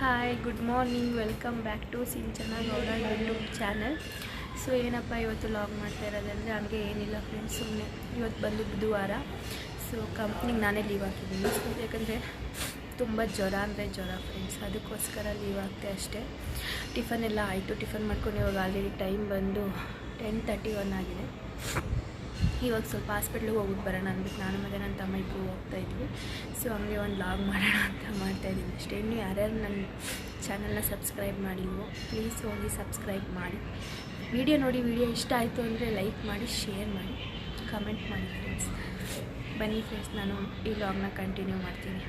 Hi good morning welcome back to Sinchana Gowda YouTube channel so ಏನಪ್ಪ, ಇವತ್ತು log ಮಾಡ್ತಾ ಇರೋದಂದರೆ ಹಂಗೆ ಏನಿಲ್ಲ ಫ್ರೆಂಡ್ಸ್ ಸುಮ್ಮನೆ ಇವತ್ತು ಬಂದು ಬುಧವಾರ. ಸೊ ಕಂಪ್ನಿಗೆ ನಾನೇ ಲೀವ್ ಹಾಕಿದ್ದೀನಿ. ಸೊ ಯಾಕಂದರೆ ತುಂಬ ಜ್ವರ ಅಂದರೆ ಜ್ವರ ಫ್ರೆಂಡ್ಸ್ ಅದಕ್ಕೋಸ್ಕರ ಲೀವ್ ಆಗ್ತೆ ಅಷ್ಟೇ. ಟಿಫನ್ ಎಲ್ಲ ಆಯಿತು. ಟಿಫನ್ ಮಾಡ್ಕೊಂಡು ಇವಾಗ ಆಲ್ರೆಡಿ ಟೈಮ್ ಬಂದು ಟೆನ್ ತರ್ಟಿ ಒನ್ ಆಗಿದೆ. ಇವಾಗ ಸ್ವಲ್ಪ ಹಾಸ್ಪಿಟ್ಲಿಗೆ ಹೋಗ್ಬಿಟ್ಟು ಬರೋಣ ಅಂದ್ಬಿಟ್ಟು ನಾನು ಮತ್ತೆ ನನ್ನ ತಮ್ಮ ಇಬ್ಬರು ಹೋಗ್ತಾ ಇದ್ವಿ. ಸೊ ಹಂಗೆ ಒಂದು ಲಾಗ್ ಮಾಡೋಣ ಅಂತ ಮಾಡ್ತಾಯಿದ್ದೀನಿ ಅಷ್ಟೇ. ಇನ್ನು ಯಾರ್ಯಾರು ನನ್ನ ಚಾನಲ್ನ ಸಬ್ಸ್ಕ್ರೈಬ್ ಮಾಡಿಲ್ವೋ ಪ್ಲೀಸ್ ಹೋಗಿ ಸಬ್ಸ್ಕ್ರೈಬ್ ಮಾಡಿ. ವಿಡಿಯೋ ನೋಡಿ ವಿಡಿಯೋ ಇಷ್ಟ ಆಯಿತು ಅಂದರೆ ಲೈಕ್ ಮಾಡಿ ಶೇರ್ ಮಾಡಿ ಕಮೆಂಟ್ ಮಾಡಿ ಫ್ರೆಂಡ್ಸ್ ಬನ್ನಿ ಫ್ರೆಂಡ್ಸ್ ನಾನು ಈ ಲಾಗ್ನ ಕಂಟಿನ್ಯೂ ಮಾಡ್ತೀನಿ.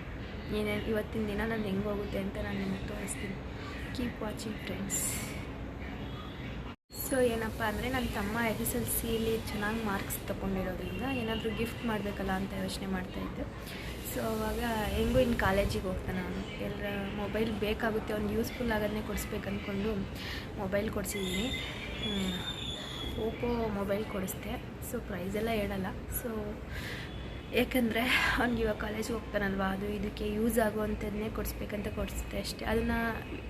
ಏನೇನು ಇವತ್ತಿನ ದಿನ ನಾನು ಹೆಂಗೆ ಹೋಗುತ್ತೆ ಅಂತ ನಾನು ನಿಮಗೆ ತೋರಿಸ್ತೀನಿ. ಕೀಪ್ ವಾಚಿಂಗ್ ಫ್ರೆಂಡ್ಸ್ ಸೊ ಏನಪ್ಪ ಅಂದರೆ ನನ್ನ ತಮ್ಮ ಎಸ್ ಎಸ್ ಎಲ್ ಸಿಲಿ ಚೆನ್ನಾಗಿ ಮಾರ್ಕ್ಸ್ ತೊಗೊಂಡಿರೋದ್ರಿಂದ ಏನಾದರೂ ಗಿಫ್ಟ್ ಮಾಡಬೇಕಲ್ಲ ಅಂತ ಯೋಚನೆ ಮಾಡ್ತಾಯಿದ್ದೆ ಸೊ ಅವಾಗ ಹೆಂಗೂ ಇನ್ನು ಕಾಲೇಜಿಗೆ ಹೋಗ್ತಾನೆ ಅವನು ಎಲ್ಲ ಮೊಬೈಲ್ ಬೇಕಾಗುತ್ತೆ ಅವ್ನು ಯೂಸ್ಫುಲ್ ಆಗೋದನ್ನೇ ಕೊಡಿಸ್ಬೇಕು ಅಂದ್ಕೊಂಡು ಮೊಬೈಲ್ ಕೊಡಿಸಿದ್ದೀನಿ. ಓಪೋ ಮೊಬೈಲ್ ಕೊಡಿಸ್ದೆ. ಸೊ ಪ್ರೈಸೆಲ್ಲ ಹೇಳಲ್ಲ. ಸೊ ಯಾಕಂದರೆ ಅವ್ನಿಗೆ ಇವಾಗ ಕಾಲೇಜ್ಗೆ ಹೋಗ್ತಾನಲ್ವ, ಅದು ಇದಕ್ಕೆ ಯೂಸ್ ಆಗುವಂಥದ್ದನ್ನೇ ಕೊಡಿಸ್ಬೇಕಂತ ಕೊಡಿಸುತ್ತೆ ಅಷ್ಟೇ. ಅದನ್ನು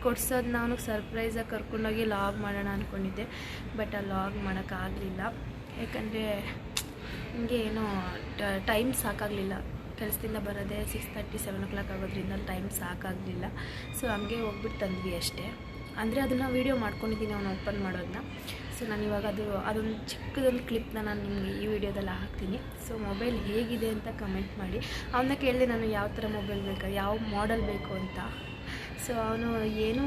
ಕೊಡ್ಸೋದು ನಾನು ಸರ್ಪ್ರೈಸಾಗಿ ಕರ್ಕೊಂಡೋಗಿ ಲಾಗ್ ಮಾಡೋಣ ಅಂದ್ಕೊಂಡಿದ್ದೆ ಬಟ್ ಆ ಲಾಗ್ ಮಾಡೋಕ್ಕಾಗಲಿಲ್ಲ ಯಾಕಂದರೆ ಹಿಂಗೆ ಏನೋ ಟೈಮ್ ಸಾಕಾಗಲಿಲ್ಲ. ಕೆಲಸದಿಂದ ಬರೋದೇ six thirty seven o'clock ಆಗೋದ್ರಿಂದ ಟೈಮ್ ಸಾಕಾಗಲಿಲ್ಲ. ಸೊ ಹಂಗೆ ಹೋಗ್ಬಿಟ್ಟು ತಂದ್ವಿ ಅಷ್ಟೇ. ಅಂದರೆ ಅದನ್ನು ವೀಡಿಯೋ ಮಾಡ್ಕೊಂಡಿದ್ದೀನಿ ಅವನು ಓಪನ್ ಮಾಡೋದನ್ನ ಸೊ ನಾನು ಇವಾಗ ಅದು, ಅದೊಂದು ಚಿಕ್ಕದೊಂದು ಕ್ಲಿಪ್ನ ನಾನು ನಿಮಗೆ ಈ ವಿಡಿಯೋದಲ್ಲಿ ಹಾಕ್ತೀನಿ. ಸೊ ಮೊಬೈಲ್ ಹೇಗಿದೆ ಅಂತ ಕಮೆಂಟ್ ಮಾಡಿ. ಅವನ್ನ ಕೇಳಿದೆ ನಾನು ಯಾವ ಥರ ಮೊಬೈಲ್ ಬೇಕು, ಯಾವ ಮಾಡೆಲ್ ಬೇಕು ಅಂತ. ಸೊ ಅವನು ಏನೂ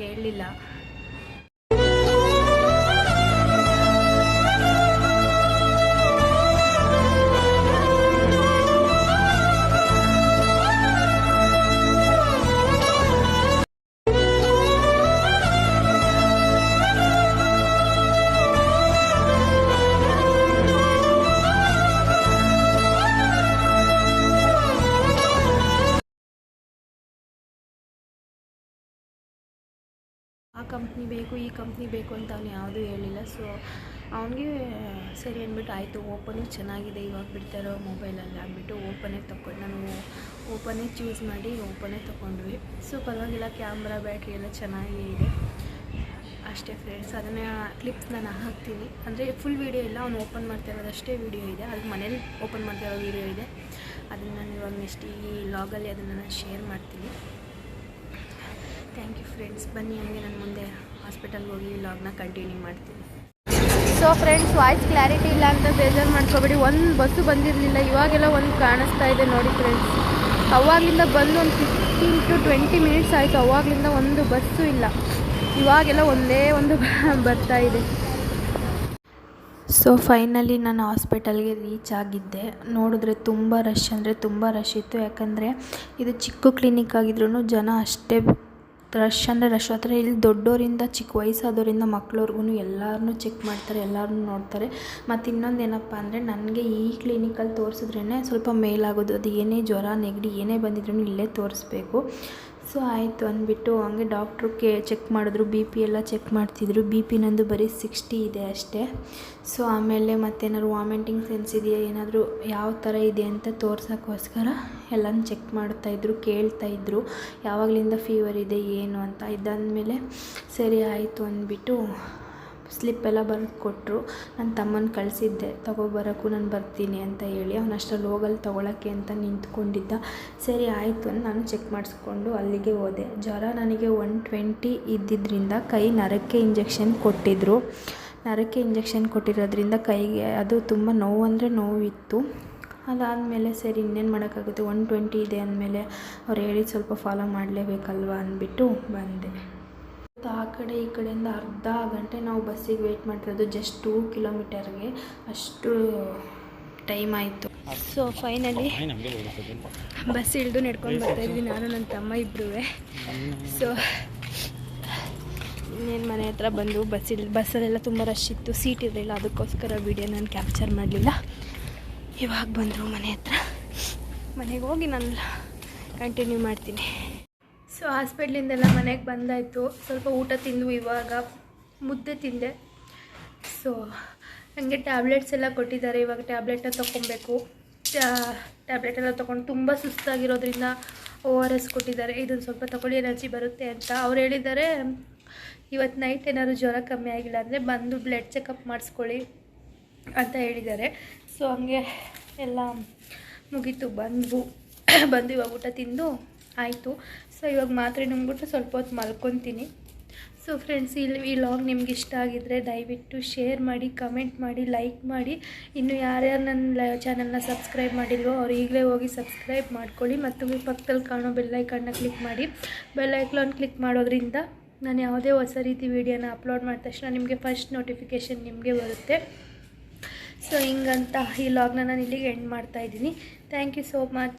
ಹೇಳಲಿಲ್ಲ. ಆ ಕಂಪ್ನಿ ಬೇಕು, ಈ ಕಂಪ್ನಿ ಬೇಕು ಅಂತ ಅವನು ಯಾವುದೂ ಹೇಳಿಲ್ಲ. ಸೊ ಅವನಿಗೆ ಸರಿ ಅಂದ್ಬಿಟ್ಟು ಆಯಿತು. ಓಪನು ಚೆನ್ನಾಗಿದೆ. ಇವಾಗ ಬಿಡ್ತಾ ಇರೋ ಮೊಬೈಲಲ್ಲಿ ಅಂದ್ಬಿಟ್ಟು ಓಪನೇ ತೊಗೊಂಡು ನಾನು ಓಪನೇ ಚೂಸ್ ಮಾಡಿ ಓಪನೇ ತೊಗೊಂಡ್ವಿ ಸೊ ಪರವಾಗಿಲ್ಲ ಕ್ಯಾಮ್ರಾ ಬ್ಯಾಟ್ರಿ ಎಲ್ಲ ಚೆನ್ನಾಗೇ ಇದೆ. ಅಷ್ಟೇ ಫ್ರೆಂಡ್ಸ್ ಅದನ್ನು ಕ್ಲಿಪ್ಸ್ ನಾನು ಹಾಕ್ತೀನಿ. ಅಂದರೆ ಫುಲ್ ವೀಡಿಯೋ ಇಲ್ಲ. ಅವ್ನು ಓಪನ್ ಮಾಡ್ತಾ ಇರೋದಷ್ಟೇ ವೀಡಿಯೋ ಇದೆ. ಅದು ಮನೇಲಿ ಓಪನ್ ಮಾಡ್ತಾ ಇರೋ ವೀಡಿಯೋ ಇದೆ. ಅದನ್ನು ನಾನು ಇವಾಗ ನೆಕ್ಸ್ಟ್ ಈ ಲಾಗಲ್ಲಿ ಅದನ್ನು ನಾನು ಶೇರ್ ಮಾಡ್ತೀನಿ. ಥ್ಯಾಂಕ್ ಯು ಫ್ರೆಂಡ್ಸ್ ಬನ್ನಿ ಹಂಗೆ ನಾನು ಮುಂದೆ ಹಾಸ್ಪಿಟಲ್ಗೆ ಹೋಗಿ ಲಾಗ್ನ ಕಂಟಿನ್ಯೂ ಮಾಡ್ತೀನಿ. ಸೊ ಫ್ರೆಂಡ್ಸ್ ವಾಯ್ಸ್ ಕ್ಲಾರಿಟಿ ಇಲ್ಲ ಅಂತ ಬೇಜಾರು ಮಾಡ್ಕೋಬೇಡಿ. ಒಂದು ಬಸ್ಸು ಬಂದಿರಲಿಲ್ಲ. ಇವಾಗೆಲ್ಲ ಒಂದು ಕಾಣಿಸ್ತಾ ಇದೆ ನೋಡಿ ಫ್ರೆಂಡ್ಸ್ ಅವಾಗಲಿಂದ ಬಂದು ಒಂದು ಫಿಫ್ಟೀನ್ ಟು ಟ್ವೆಂಟಿ ಮಿನಿಟ್ಸ್ ಆಯಿತು. ಅವಾಗಲಿಂದ ಒಂದು ಬಸ್ಸು ಇಲ್ಲ. ಇವಾಗೆಲ್ಲ ಒಂದೇ ಒಂದು ಬರ್ತಾ ಇದೆ. ಸೊ ಫೈನಲಿ ನಾನು ಹಾಸ್ಪಿಟಲ್ಗೆ ರೀಚ್ ಆಗಿದ್ದೆ. ನೋಡಿದ್ರೆ ತುಂಬ ರಶ್ ಅಂದರೆ ತುಂಬ ರಶ್ ಇತ್ತು. ಯಾಕಂದರೆ ಇದು ಚಿಕ್ಕ ಕ್ಲಿನಿಕ್ ಆಗಿದ್ರೂ ಜನ ಅಷ್ಟೇ ರಶ್ ಅಂದರೆ ರಶ್. ಹತ್ರ ಇಲ್ಲಿ ದೊಡ್ಡೋರಿಂದ ಚಿಕ್ಕ ವಯಸ್ಸಾದವರಿಂದ ಮಕ್ಳವ್ರಿಗೂ ಎಲ್ಲರನ್ನೂ ಚೆಕ್ ಮಾಡ್ತಾರೆ ಎಲ್ಲರನ್ನೂ ನೋಡ್ತಾರೆ. ಮತ್ತು ಇನ್ನೊಂದು ಏನಪ್ಪ ಅಂದರೆ ನನಗೆ ಈ ಕ್ಲಿನಿಕಲ್ಲಿ ತೋರಿಸಿದ್ರೇ ಸ್ವಲ್ಪ ಮೇಲಾಗೋದು. ಅದು ಏನೇ ಜ್ವರ, ನೆಗಡಿ ಏನೇ ಬಂದಿದ್ರೂ ಇಲ್ಲೇ ತೋರಿಸ್ಬೇಕು. ಸೊ, ಆಯಿತು ಅಂದ್ಬಿಟ್ಟು ಹಂಗೆ ಡಾಕ್ಟ್ರು ಕೆ ಚೆಕ್ ಮಾಡಿದ್ರು. ಬಿ ಪಿ ಎಲ್ಲ ಚೆಕ್ ಮಾಡ್ತಿದ್ರು. ಬಿ ಪಿ ನಂದು ಬರೀ ಸಿಕ್ಸ್ಟಿ ಇದೆ ಅಷ್ಟೇ. ಸೊ, ಆಮೇಲೆ ಮತ್ತೇನಾದ್ರು ವಾಮಿಟಿಂಗ್ ಸೆನ್ಸ್ ಇದೆಯಾ, ಏನಾದರೂ ಯಾವ ಥರ ಇದೆ ಅಂತ ತೋರ್ಸೋಕ್ಕೋಸ್ಕರ ಎಲ್ಲನೂ ಚೆಕ್ ಮಾಡ್ತಾಯಿದ್ರು ಕೇಳ್ತಾಯಿದ್ರು ಯಾವಾಗಲಿಂದ ಫೀವರ್ ಇದೆ, ಏನು ಅಂತ. ಇದಾದಮೇಲೆ ಸರಿ, ಆಯಿತು ಅಂದ್ಬಿಟ್ಟು ಸ್ಲಿಪ್ ಎಲ್ಲ ಬರೆದು ಕೊಟ್ಟರು ನನ್ನ ತಮ್ಮನ ಕಳಿಸಿದ್ದೆ. ತೊಗೊಬರೋಕ್ಕೂ ನಾನು ಬರ್ತೀನಿ ಅಂತ ಹೇಳಿ. ಅವ್ನು ಅಷ್ಟರಲ್ಲಿ ಹೋಗಲ್ಲಿ ತೊಗೊಳಕ್ಕೆ ಅಂತ ನಿಂತ್ಕೊಂಡಿದ್ದ. ಸರಿ ಆಯಿತು ಅಂತ ನಾನು ಚೆಕ್ ಮಾಡಿಸ್ಕೊಂಡು ಅಲ್ಲಿಗೆ ಹೋದೆ. ಜ್ವರ ನನಗೆ ಒನ್ ಟ್ವೆಂಟಿ ಇದ್ದಿದ್ದರಿಂದ ಕೈ ನರಕ್ಕೆ ಇಂಜೆಕ್ಷನ್ ಕೊಟ್ಟಿದ್ದರು ನರಕ್ಕೆ ಇಂಜೆಕ್ಷನ್ ಕೊಟ್ಟಿರೋದ್ರಿಂದ ಕೈಗೆ ಅದು ತುಂಬ ನೋವು ಅಂದರೆ ನೋವಿತ್ತು. ಅದಾದಮೇಲೆ ಸರಿ, ಇನ್ನೇನು ಮಾಡೋಕ್ಕಾಗುತ್ತೆ? ಒನ್ ಟ್ವೆಂಟಿ ಇದೆ ಅಂದಮೇಲೆ ಅವ್ರು ಹೇಳಿ ಸ್ವಲ್ಪ ಫಾಲೋ ಮಾಡಲೇಬೇಕಲ್ವಾ ಅಂದ್ಬಿಟ್ಟು ಬಂದೆ. ಆ ಕಡೆ ಈ ಕಡೆಯಿಂದ ಅರ್ಧ ಗಂಟೆ ನಾವು ಬಸ್ಸಿಗೆ ವೆಯ್ಟ್ ಮಾಡಿರೋದು ಜಸ್ಟ್ ಟೂ ಕಿಲೋಮೀಟರ್ಗೆ ಅಷ್ಟು ಟೈಮ್ ಆಯಿತು. ಸೊ ಫೈನಲಿ ಬಸ್ ಇಳಿದು ನಡ್ಕೊಂಡು ಬರ್ತಾಯಿದ್ವಿ ನಾನು ನನ್ನ ತಮ್ಮ ಇಬ್ಬರೂ ಸೊ ಇನ್ನೇನು ಮನೆ ಹತ್ರ ಬಂದು ಬಸ್ ಇಲ್ಲಿ ಬಸ್ಸಲ್ಲೆಲ್ಲ ತುಂಬ ರಶ್ ಇತ್ತು. ಸೀಟ್ ಇರಲಿಲ್ಲ. ಅದಕ್ಕೋಸ್ಕರ ವೀಡಿಯೋ ನಾನು ಕ್ಯಾಪ್ಚರ್ ಮಾಡಲಿಲ್ಲ. ಇವಾಗ ಬಂದರು ಮನೆ ಹತ್ರ. ಮನೆಗೆ ಹೋಗಿ ನಾನು ಕಂಟಿನ್ಯೂ ಮಾಡ್ತೀನಿ. ಸೊ ಹಾಸ್ಪಿಟ್ಲಿಂದೆಲ್ಲ ಮನೆಗೆ ಬಂದಾಯಿತು. ಸ್ವಲ್ಪ ಊಟ ತಿಂದು ಇವಾಗ. ಮುದ್ದೆ ತಿಂದೆ. ಸೊ ನನಗೆ ಟ್ಯಾಬ್ಲೆಟ್ಸ್ ಎಲ್ಲ ಕೊಟ್ಟಿದ್ದಾರೆ. ಇವಾಗ ಟ್ಯಾಬ್ಲೆಟ್ನ ತೊಗೊಬೇಕು ಟ್ಯಾಬ್ಲೆಟ್ ಎಲ್ಲ ತೊಗೊಂಡು ತುಂಬ ಸುಸ್ತಾಗಿರೋದ್ರಿಂದ ಓ ಆರ್ ಎಸ್ ಕೊಟ್ಟಿದ್ದಾರೆ. ಇದನ್ನು ಸ್ವಲ್ಪ ತಗೊಳ್ಳಿ, ಎನರ್ಜಿ ಬರುತ್ತೆ ಅಂತ. ಅವ್ರು ಹೇಳಿದ್ದಾರೆ, ಇವತ್ತು ನೈಟ್ ಏನಾದ್ರು ಜ್ವರ ಕಮ್ಮಿ ಆಗಿಲ್ಲ ಅಂದರೆ ಬಂದು ಬ್ಲಡ್ ಚೆಕಪ್ ಮಾಡಿಸ್ಕೊಳ್ಳಿ ಅಂತ ಹೇಳಿದ್ದಾರೆ. ಸೊ, ಹಂಗೆ ಎಲ್ಲ ಮುಗೀತು. ಬಂದ್ವು. ಬಂದು ಇವಾಗ ಊಟ ತಿಂದು ಆಯಿತು. ಸೊ ಇವಾಗ ಮಾತ್ರೆ ನುಂಗ್ಬಿಟ್ಟು ಸ್ವಲ್ಪ ಹೊತ್ತು ಮಲ್ಕೊತೀನಿ. ಸೊ ಫ್ರೆಂಡ್ಸ್ ಇಲ್ಲಿ ಈ ಲಾಗ್ ನಿಮ್ಗೆ ಇಷ್ಟ ಆಗಿದ್ದರೆ ದಯವಿಟ್ಟು ಶೇರ್ ಮಾಡಿ ಕಮೆಂಟ್ ಮಾಡಿ ಲೈಕ್ ಮಾಡಿ. ಇನ್ನು ಯಾರ್ಯಾರು ನನ್ನ ಚಾನಲ್ನ ಸಬ್ಸ್ಕ್ರೈಬ್ ಮಾಡಿಲ್ವೋ ಅವ್ರು ಈಗಲೇ ಹೋಗಿ ಸಬ್ಸ್ಕ್ರೈಬ್ ಮಾಡ್ಕೊಳ್ಳಿ ಮತ್ತು ಪಕ್ಕದಲ್ಲಿ ಕಾಣೋ ಬೆಲ್ಲೈಕನ್ನ ಕ್ಲಿಕ್ ಮಾಡಿ. ಬೆಲ್ಲೈಕ್ಲಾನ್ ಕ್ಲಿಕ್ ಮಾಡೋದ್ರಿಂದ ನಾನು ಯಾವುದೇ ಹೊಸ ರೀತಿ ವೀಡಿಯೋನ ಅಪ್ಲೋಡ್ ಮಾಡಿದ ತಕ್ಷಣ ನಿಮಗೆ ಫಸ್ಟ್ ನೋಟಿಫಿಕೇಷನ್ ನಿಮಗೆ ಬರುತ್ತೆ. ಸೊ ಹಿಂಗಂತ ಈ ಲಾಗ್ನ ನಾನು ಇಲ್ಲಿಗೆ ಎಂಡ್ ಮಾಡ್ತಾಯಿದ್ದೀನಿ ಥ್ಯಾಂಕ್ ಯು ಸೋ ಮಚ್